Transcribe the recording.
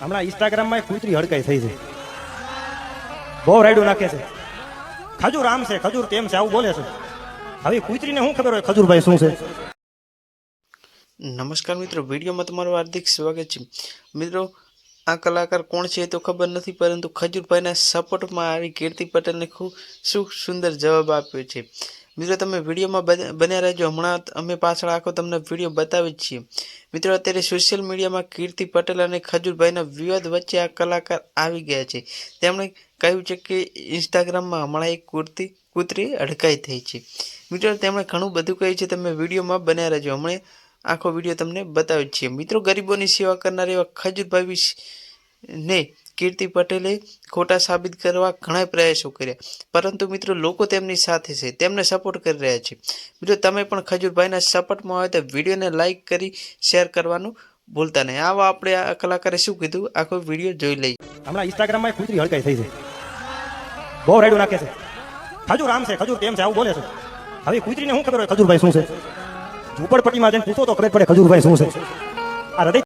હમણાં ઇન્સ્ટાગ્રામમાં કૂતરી હડકાઈ થઈ છે. બહુ રાયડું નાખે છે. ખજૂર આમ છે, ખજૂર તેમ છે, આવું બોલે છે. હવે કૂતરીને શું ખબર હોય ખજૂરભાઈ શું છે? નમસ્કાર મિત્રો, વિડીયોમાં તમારું હાર્દિક સ્વાગત છે. મિત્રો, આ કલાકાર કોણ છે તો ખબર નથી, પરંતુ ખજૂરભાઈના સપોર્ટમાં આવી કીર્તિ પટેલને ખૂબ શું સુંદર જવાબ આપ્યો છે. મિત્રો, તમે વિડીયોમાં બન્યા રહેજો. હમણાં અમે પાછળ આખો તમને વીડિયો બતાવી જ છીએ. મિત્રો, અત્યારે સોશિયલ મીડિયામાં કીર્તિ પટેલ અને ખજૂરભાઈના વિવાદ વચ્ચે આ કલાકાર આવી ગયા છે. તેમણે કહ્યું છે કે ઇન્સ્ટાગ્રામમાં હમણાં એક કુર્તી, કૂતરી અડકાઈ થઈ છે. મિત્રો, તેમણે ઘણું બધું કહ્યું છે. તમે વિડીયોમાં બન્યા રહેજો. હમણાં આખો વીડિયો તમને બતાવી છીએ મિત્રો, ગરીબોની સેવા કરનાર એવા ખજૂરભાઈ ને કીર્તિ પટેલે ખોટા સાબિત કરવા ઘણા પ્રયાસો કર્યા. પરંતુ મિત્રો, લોકો તેમની સાથે છે. તેમને સપોર્ટ કરી રહ્યા છે. મિત્રો, તમે પણ ખજૂરભાઈના સપોર્ટમાં હોય તો વિડીયોને લાઈક કરી શેર કરવાનું ભૂલતા નહીં. આવા આપણે આ કલાકારે શું કીધું? આખો વીડિયો જોઈ લઈએ. હમણાં ઇન્સ્ટાગ્રામમાં કૂતરી હડકાઈ થઈ છે. બહુ રેડું નાખે છે. ખજૂર આમ છે, ખજૂર તેમ છે, આવું બોલે છે. હવે કૂતરીને શું ખબર હોય ખજૂરભાઈ શું છે? ઝૂંપડપટ્ટીમાં જઈને પૂછો તો ખબર પડે ખજૂરભાઈ શું છે. આ હૃદય